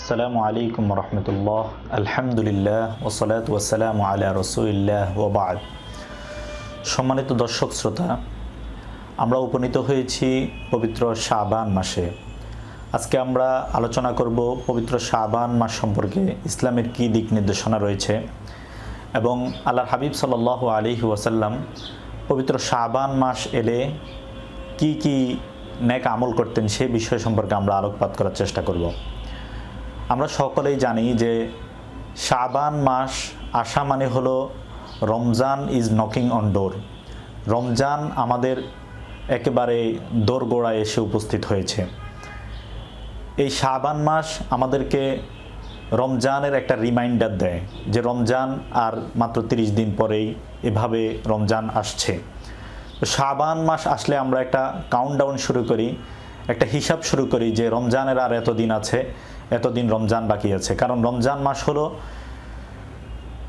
আসসালামু আলাইকুম রহমতুল্লাহ আলহামদুলিল্লাহ ওসলাত ওসালাম আলা রসুলিল্লাহ ওবাদ সম্মানিত দর্শক শ্রোতা, আমরা উপনীত হয়েছি পবিত্র শাবান মাসে। আজকে আমরা আলোচনা করব পবিত্র শাবান মাস সম্পর্কে ইসলামের কী দিক নির্দেশনা রয়েছে এবং আল্লাহর হাবিব সাল্লাহ আলী ওয়াসাল্লাম পবিত্র শাবান মাস এলে কি কি ন্যাক আমল করতেন সেই বিষয় সম্পর্কে আমরা আলোকপাত করার চেষ্টা করব। আমরা সকলেই জানি যে শাবান মাস আসা মানে হলো Ramzan is knocking on door Ramzan আমাদের একেবারে দোরগোড়ায় এসে উপস্থিত হয়েছে। এই শাবান মাস আমাদেরকে রমজানের একটা রিমাইন্ডার দেয় যে রমজান আর মাত্র তিরিশ দিন পরেই এভাবে রমজান আসছে। শাবান মাস আসলে আমরা একটা কাউন্টডাউন শুরু করি, একটা হিসাব শুরু করি যে রমজানের আর এতদিন আছে। এতদিন রমজান বাকি আছে। কারণ রমজান মাস হলো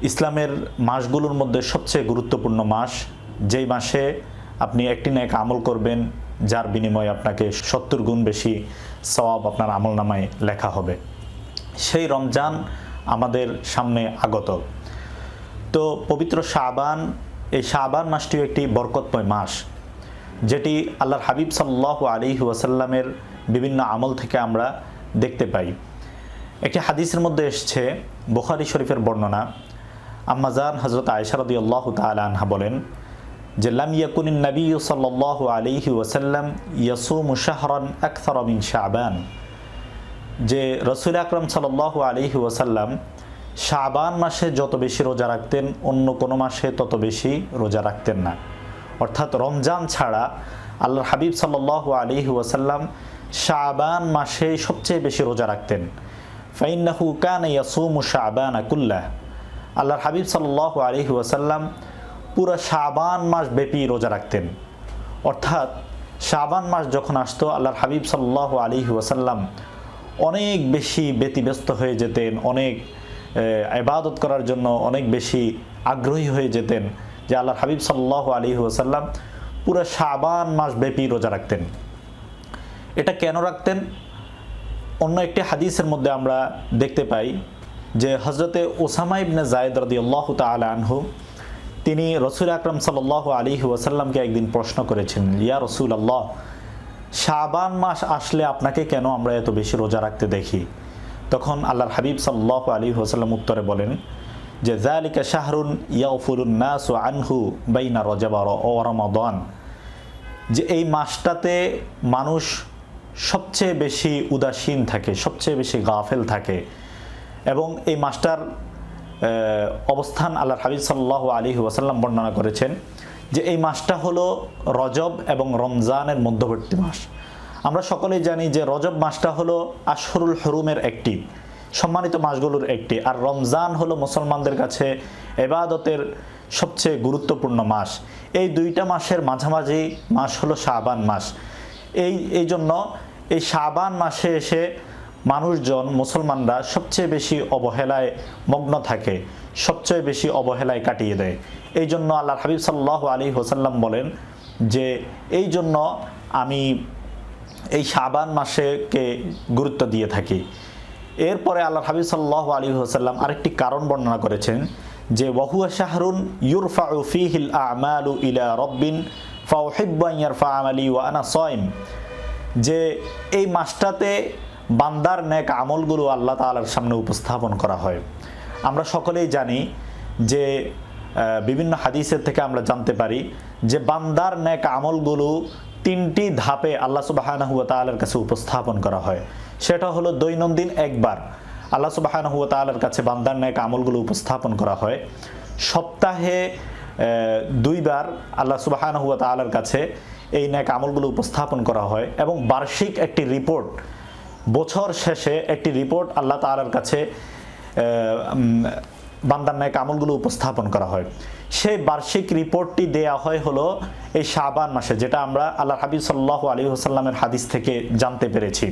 ইসলামের মাসগুলোর মধ্যে সবচেয়ে গুরুত্বপূর্ণ মাস। যেই মাসে আপনি একটি না এক আমল করবেন, যার বিনিময়ে আপনাকে সত্তর গুণ বেশি সওয়াব আপনার আমল নামায় লেখা হবে। সেই রমজান আমাদের সামনে আগত। তো পবিত্র শাবান, এই শাবান মাসটিও একটি বরকতময় মাস। যেটি আল্লাহর হাবিব সাল্লাহ আলী ওয়াসাল্লামের বিভিন্ন আমল থেকে আমরা দেখতে পাই। একটি হাদিসের মধ্যে এসছে, বুখারি শরীফের বর্ণনা। আম্মাজান হজরত আয়সারদি আল্লাহ তালহা বলেন, যে লাম ইয়াকুনিন নবী সাল্লাহ আলিহি ওয়াসাল্লাম ইয়াসুম শাহরান আকথর মিন শাবান। যে রসুল আকরম সাল্লাহ আলিহি ওয়াসাল্লাম শাবান মাসে যত বেশি রোজা রাখতেন, অন্য কোনো মাসে তত বেশি রোজা রাখতেন না। অর্থাৎ রমজান ছাড়া আল্লাহ হাবিব সাল্লাহ আলিহি ওয়াসাল্লাম শাবান মাসে সবচেয়ে বেশি রোজা রাখতেন। ফাইন্নাহু কান ইয়াসুমু শাবান আকুল্লাহ আল্লাহর হাবিব সাল্লাহ আলিহি ওয়াসাল্লাম পুরো শাবান মাস ব্যাপী রোজা রাখতেন। অর্থাৎ শাবান মাস যখন আসতো, আল্লাহর হাবিব সাল্লাহ আলিহি ওয়াসাল্লাম অনেক বেশি ব্যতিব্যস্ত হয়ে যেতেন, অনেক ইবাদত করার জন্য অনেক বেশি আগ্রহী হয়ে যেতেন যে আল্লাহর হাবিব সাল্লাহ আলী ওসাল্লাম পুরো শাবান মাস ব্যাপী রোজা রাখতেন। এটা কেন রাখতেন? অন্য একটি হাদিসের মধ্যে আমরা দেখতে পাই যে হজরতে ওসামা ইবনে জায়দ রদি আল্লাহ তাল আনহু, তিনি রসুল আকরম সাল আলী ওয়াসাল্লামকে একদিন প্রশ্ন করেছেন, ইয়া রসুল আল্লাহ শাবান মাস আসলে আপনাকে কেন আমরা এত বেশি রোজা রাখতে দেখি? তখন আল্লাহর হাবিব সাল্লাহ আলী ওসাল্লাম উত্তরে বলেন যে জালিকা শাহরুন ইয়াউফুলুন নাস ও আনহু বাইনা রজাবার ও রমাদান। যে এই মাসটাতে মানুষ সবচেয়ে বেশি উদাসীন থাকে, সবচেয়ে বেশি গাফেল থাকে। এবং এই মাসটার অবস্থান আল্লাহ হাবিব সাল্লাহ আলী ওয়াসাল্লাম বর্ণনা করেছেন যে এই মাসটা হলো রজব এবং রমজানের মধ্যবর্তী মাস। আমরা সকলেই জানি যে রজব মাসটা হলো আশরুল হরুমের একটি, সম্মানিত মাসগুলোর একটি। আর রমজান হলো মুসলমানদের কাছে এবাদতের সবচেয়ে গুরুত্বপূর্ণ মাস। এই দুইটা মাসের মাঝামাঝি মাস হলো শাবান মাস। এই এই জন্য এই শাবান মাসে এসে মানুষজন, মুসলমানরা সবচেয়ে বেশি অবহেলায় মগ্ন থাকে, সবচেয়ে বেশি অবহেলায় কাটিয়ে দেয়। এই জন্য আল্লাহ হাবিব সাল্লাহ আলী হোসাল্লাম বলেন যে, এই জন্য আমি এই শাবান মাসেকে গুরুত্ব দিয়ে থাকি। এরপরে আল্লাহ হাবিব সাল্লাহ আলী হোসাল্লাম আরেকটি কারণ বর্ণনা করেছেন যে, ওয়াহুয়া শাহরুন ইউরফা ফিহিল আমালু ইলা রব্বিন ফাউহিব্বাইয়ারফা আমালি ওয়ানা সয়ম যে এই মাসটাতে বান্দার ন্যাক আমলগুলো আল্লাহ তালার সামনে উপস্থাপন করা হয়। আমরা সকলেই জানি যে বিভিন্ন হাদিসের থেকে আমরা জানতে পারি যে বান্দার ন্যাক আমলগুলো তিনটি ধাপে আল্লাহ সুবাহানহুয়া তালের কাছে উপস্থাপন করা হয়। সেটা হলো দৈনন্দিন একবার আল্লাহ সুবাহানহুয়া তালের কাছে বান্দার ন্যাক আমলগুলো উপস্থাপন করা হয়। সপ্তাহে দুইবার আল্লাহ সুবাহানহুয়া তালের কাছে এই ন্যাক আমলগুলো উপস্থাপন করা হয় এবং বার্ষিক একটি রিপোর্ট, বছর শেষে একটি রিপোর্ট আল্লাহ তালার কাছে বান্দার ন্যায় আমলগুলো উপস্থাপন করা হয়। সেই বার্ষিক রিপোর্টটি দেয়া হয় হলো এই শাবান মাসে, যেটা আমরা আল্লাহ হাবিব সাল্লাহ আলী হোসাল্লামের হাদিস থেকে জানতে পেরেছি।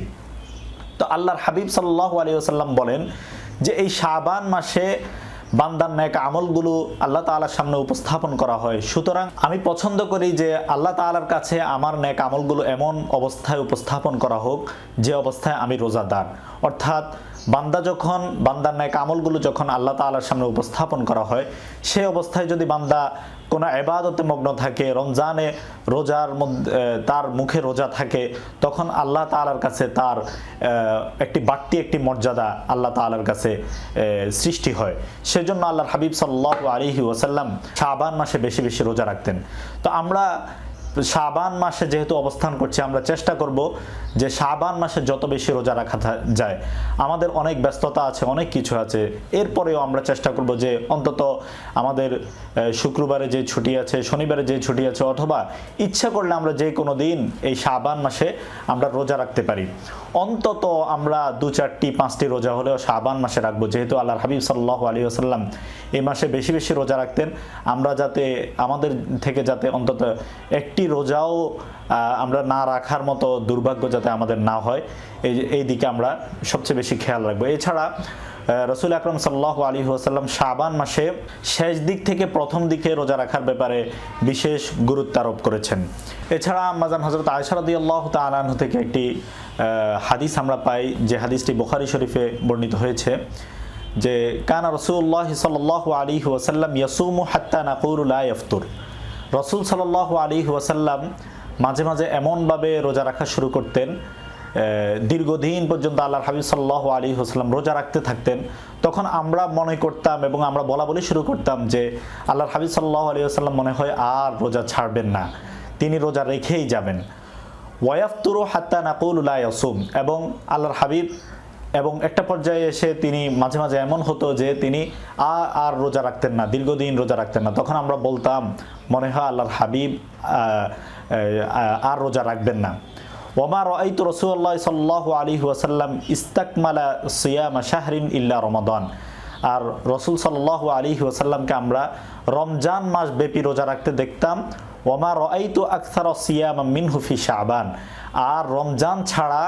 তো আল্লাহর হাবিব সাল্লাহ আলী হোসাল্লাম বলেন যে এই শাবান মাসে বান্দার ন্যাক আমলগুলো আল্লাহ তালার সামনে উপস্থাপন করা হয়। সুতরাং আমি পছন্দ করি যে আল্লাহ তালার কাছে আমার ন্যাক আমলগুলো এমন অবস্থায় উপস্থাপন করা হোক, যে অবস্থায় আমি রোজাদার। অর্থাৎ বান্দা যখন, বান্দার ন্যায় আমলগুলো যখন আল্লাহ তাআলার সামনে উপস্থাপন করা হয়, সেই অবস্থায় যদি বান্দা কোনো এবাদতে মগ্ন থাকে, রমজানে রোজার মধ্যে তার মুখে রোজা থাকে, তখন আল্লাহ তাআলার কাছে তার একটি বাড়তি একটি মর্যাদা আল্লাহ তাআলার কাছে সৃষ্টি হয়। সেজন্য আল্লাহর হাবিব সাল্লাহ আলাইহি ওয়াসাল্লাম শাবান মাসে বেশি বেশি রোজা রাখতেন। তো আমরা শাবান মাসে যেহেতু অবস্থান করছি, আমরা চেষ্টা করব যে শাবান মাসে যত বেশি রোজা রাখা যায়, আমাদের অনেক ব্যস্ততা আছে, অনেক কিছু আছে। এরপরেও আমরা চেষ্টা করব যে অন্তত আমাদের শুক্রবারে যে ছুটি আছে, শনিবারে যে ছুটি আছে, অথবা ইচ্ছা করলে আমরা যে কোনো দিন এই শাবান মাসে আমরা রোজা রাখতে পারি। অন্তত আমরা দু চারটি, পাঁচটি রোজা হলেও শাবান মাসে রাখব। যেহেতু আল্লাহর হাবিব সাল্লাহ আলী আসাল্লাম এই মাসে বেশি বেশি রোজা রাখতেন, আমরা যাতে, আমাদের থেকে যাতে অন্তত একটি রোজাও আমরা না রাখার মতো দুর্ভাগ্য যাতে আমাদের না হয়, এই এই দিকে আমরা সবচেয়ে বেশি খেয়াল রাখব। এছাড়া রসুল আকরম সাল্লাহ আলী আসাল্লাম শাবান মাসে শেষ দিক থেকে প্রথম দিকে রোজা রাখার ব্যাপারে বিশেষ গুরুত্ব আরোপ করেছেন। এছাড়া মাজান হজরত আয়সারদি আল্লাহ তালাহ থেকে একটি হাদিস আমরা পাই, যে হাদিসটি বুখারি শরীফে বর্ণিত হয়েছে, যে কানা রসুল্লাহ সাল্লাহ আলী ওয়াসাল্লাম ইয়াসুমু হাত্তা নাকুরুল্লাহ ইফতুর রসুল সাল্লাহ আলী ওয়াসাল্লাম মাঝে মাঝে এমনভাবে রোজা রাখা শুরু করতেন দীর্ঘদিন পর্যন্ত আল্লাহ হাবিব সাল্লাহ আলী হোসাল্লাম রোজা রাখতে থাকতেন। তখন আমরা মনে করতাম এবং আমরা বলা বলি শুরু করতাম যে আল্লাহর হাবিব সাল্লাহ আলী আসাল্লাম মনে হয় আর রোজা ছাড়বেন না। তিনি রোজা রেখেই যাবেন। ওয়াফতুরু হাত্তা নাকুল্লা ইয়াসুম। এবং আল্লাহর হাবিব এবং একটা পর্যায়ে এসে তিনি মাঝে মাঝে এমন হতো যে তিনি আর আর রোজা রাখতেন না, দীর্ঘদিন রোজা রাখতেন না। তখন আমরা বলতাম, মনে হয় আল্লাহর হাবিব আর রোজা রাখবেন না। ওমা রাইতু রসুল্লাহ সাল্লাহ আলী ওয়াসাল্লাম ইস্তাকমালা সিয়ামা শাহরিন ইল্লা রমাদান। আর রসুল সাল্লাহ আলী ওয়াসাল্লামকে আমরা রমজান মাস ব্যাপী রোজা রাখতে দেখতাম, ওমা রাইতু আকসার সিয়ামা মিনহুফি শাহবান আর রমজান ছাড়া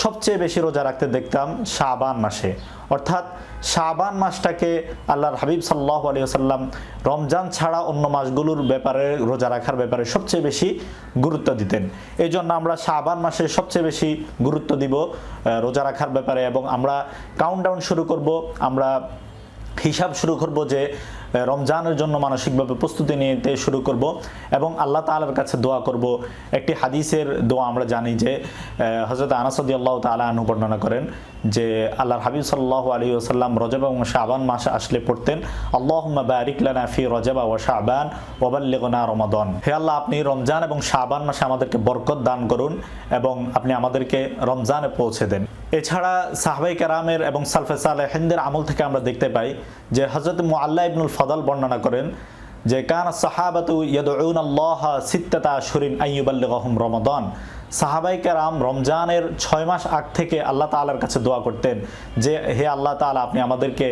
সবচেয়ে বেশি রোজা রাখতে দেখতাম শাবান মাসে। অর্থাৎ শাবান মাসটাকে আল্লাহর হাবিব সাল্লাহ আলী সাল্লাম রমজান ছাড়া অন্য মাসগুলোর ব্যাপারে, রোজা রাখার ব্যাপারে সবচেয়ে বেশি গুরুত্ব দিতেন। এই জন্য আমরা শাবান মাসে সবচেয়ে বেশি গুরুত্ব দিব রোজা রাখার ব্যাপারে এবং আমরা কাউন্টডাউন শুরু করব, আমরা হিসাব শুরু করব যে রমজানের জন্য মানসিকভাবে প্রস্তুতি নিতে শুরু করব এবং আল্লাহ তাআলার কাছে দোয়া করব। একটি হাদিসের দোয়া আমরা জানি যে হজরত আনাসদি আল্লাহ তালা আনু বর্ণনা করেন যে আল্লাহর হাবিব সাল্লাহ আলী ওসাল্লাম রজব এবং শাবান মাস আসলে পড়তেন আল্লাহ বারিক লানা ফি রজবা ও শাবান ওবাল্লিগনা রমাদন। হে আল্লাহ, আপনি রমজান এবং শাবান মাসে আমাদেরকে বরকত দান করুন এবং আপনি আমাদেরকে রমজানে পৌঁছে দেন। এছাড়া সাহবাই কারামের এবং সালফে সালেহিনদের আমল থেকে আমরা দেখতে পাই যে হজরত মুআল্লা ইবনুল ফদল বর্ণনা করেন যে, কান সাহাবাতু ইয়াদউন আল্লাহ সিত্তাতা আশহুরিন আইয়ুবাল্লিগাহুম রমাদান। সাহাবাই কারাম রমজানের ছয় মাস আগ থেকে আল্লাহ তালার কাছে দোয়া করতেন যে, হে আল্লাহ তালা আপনি আমাদেরকে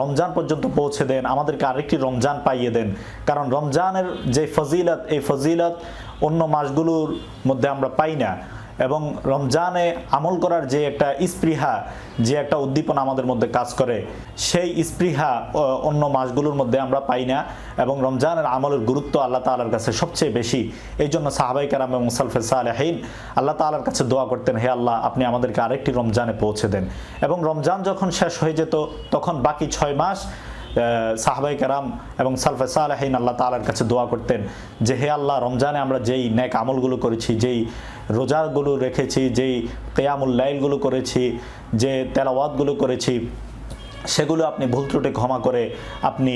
রমজান পর্যন্ত পৌঁছে দেন, আমাদেরকে আরেকটি রমজান পাইয়ে দেন। কারণ রমজানের যে ফজিলত, এই ফজিলত অন্য মাসগুলোর মধ্যে আমরা পাই না। এবং রমজানে আমল করার যে একটা স্পৃহা, যে একটা উদ্দীপনা আমাদের মধ্যে কাজ করে, সেই স্পৃহা অন্য মাসগুলোর মধ্যে আমরা পাই না এবং রমজানের আমলের গুরুত্ব আল্লাহ তাআলার কাছে সবচেয়ে বেশি। এই জন্য সাহাবাই কারাম এবং সালফে সালেহীন আল্লাহ তাআলার কাছে দোয়া করতেন, হে আল্লাহ, আপনি আমাদেরকে আরেকটি রমজানে পৌঁছে দেন। এবং রমজান যখন শেষ হয়ে যেত, তখন বাকি ছয় মাস সাহাবাই কারাম এবং সালফে সালাহিন আল্লাহ তালার কাছে দোয়া করতেন যে, হে আল্লাহ, রমজানে আমরা যেই ন্যাক আমলগুলো করেছি, যেই রোজাগুলো রেখেছি, যেই কেয়ামুল লাইলগুলো করেছি, যে তেলাওয়াতগুলো করেছি, সেগুলো আপনি ভুল ত্রুটি ক্ষমা করে আপনি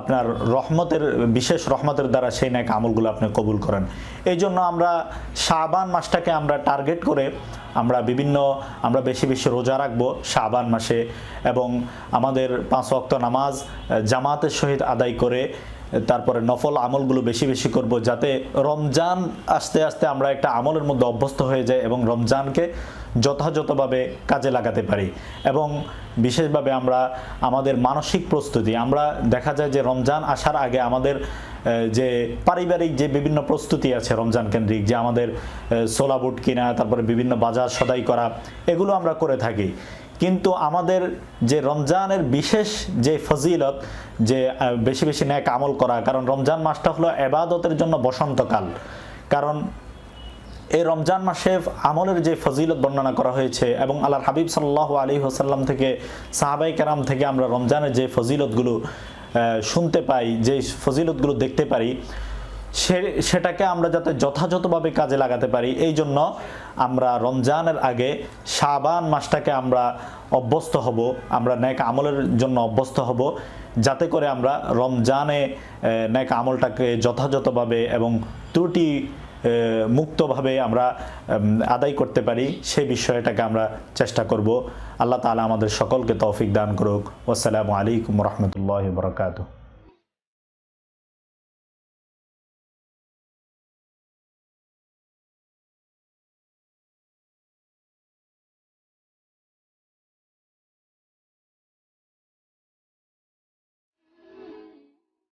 আপনার রহমতের, বিশেষ রহমতের দ্বারা সেই ন্যাক আমলগুলো আপনি কবুল করেন। এই জন্য আমরা শাবান মাসটাকে আমরা টার্গেট করে আমরা বিভিন্ন, আমরা বেশি বেশি রোজা রাখব শাবান মাসে এবং আমাদের পাঁচ অক্ত নামাজ জামাতের সহিত আদায় করে তারপরে নফল আমলগুলো বেশি বেশি করব যাতে রমজান আস্তে আস্তে আমরা একটা আমলের মধ্যে অভ্যস্ত হয়ে যাই এবং রমজানকে যথাযথভাবে কাজে লাগাতে পারি। এবং বিশেষভাবে আমরা আমাদের মানসিক প্রস্তুতি, আমরা দেখা যায় যে রমজান আসার আগে আমাদের যে পারিবারিক যে বিভিন্ন প্রস্তুতি আছে রমজান কেন্দ্রিক, যে আমাদের সোলা বুট কিনা, তারপরে বিভিন্ন বাজার সদাই করা, এগুলো আমরা করে থাকি। কিন্তু আমাদের যে রমজানের বিশেষ যে ফজিলত, যে বেশি বেশি ন্যাক আমল করা, কারণ রমজান মাসটা হলো এবাদতের জন্য বসন্তকাল। কারণ এই রমজান মাসে আমলের যে ফজিলত বর্ণনা করা হয়েছে এবং আল্লাহর হাবিব সাল্লাহ আলী হোসাল্লাম থেকে, সাহাবাই কেরাম থেকে আমরা রমজানের যে ফজিলতগুলো শুনতে পাই, যে ফজিলতগুলো দেখতে পারি সে সেটাকে আমরা যাতে যথাযথভাবে কাজে লাগাতে পারি, এই জন্য আমরা রমজানের আগে শাবান মাসটাকে আমরা অভ্যস্ত হব, আমরা ন্যাক আমলের জন্য অভ্যস্ত হব, যাতে করে আমরা রমজানে ন্যাক আমলটাকে যথাযথভাবে এবং ত্রুটি মুক্তভাবে আমরা আদায় করতে পারি সেই বিষয়টাকে আমরা চেষ্টা করব। আল্লাহ তাআলা আমাদের সকলকে তৌফিক দান করুক। আসসালামু আলাইকুম রহমতুল্লাহ বরকাতুহ।